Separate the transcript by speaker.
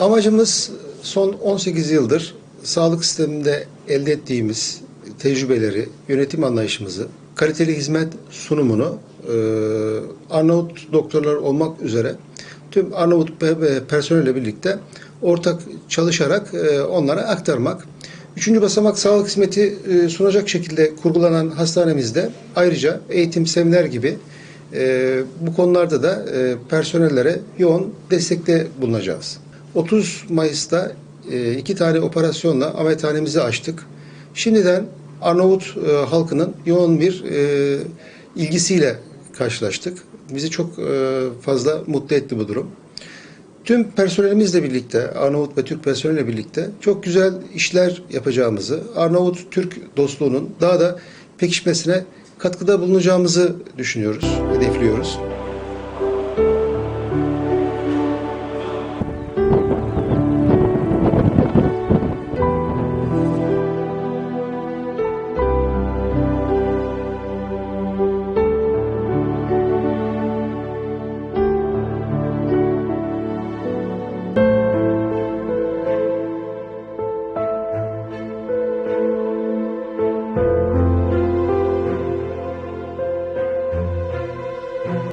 Speaker 1: Amacımız son 18 yıldır sağlık sisteminde elde ettiğimiz tecrübeleri, yönetim anlayışımızı, kaliteli hizmet sunumunu e, Arnavut doktorlar olmak üzere tüm Arnavut pe- personelle birlikte ortak çalışarak e, onlara aktarmak. Üçüncü basamak sağlık hizmeti e, sunacak şekilde kurgulanan hastanemizde ayrıca eğitim, seminer gibi bu konularda da personellere yoğun destekte bulunacağız. 30 Mayıs'ta e, iki tane operasyonla ameliyathanemizi açtık. Şimdiden Arnavut e, halkının yoğun bir e, ilgisiyle karşılaştık. Bizi çok fazla mutlu etti bu durum. Tüm personelimizle birlikte, Arnavut ve Türk personeliyle birlikte çok güzel işler yapacağımızı, Arnavut-Türk dostluğunun daha da pekişmesine katkıda bulunacağımızı düşünüyoruz, hedefliyoruz.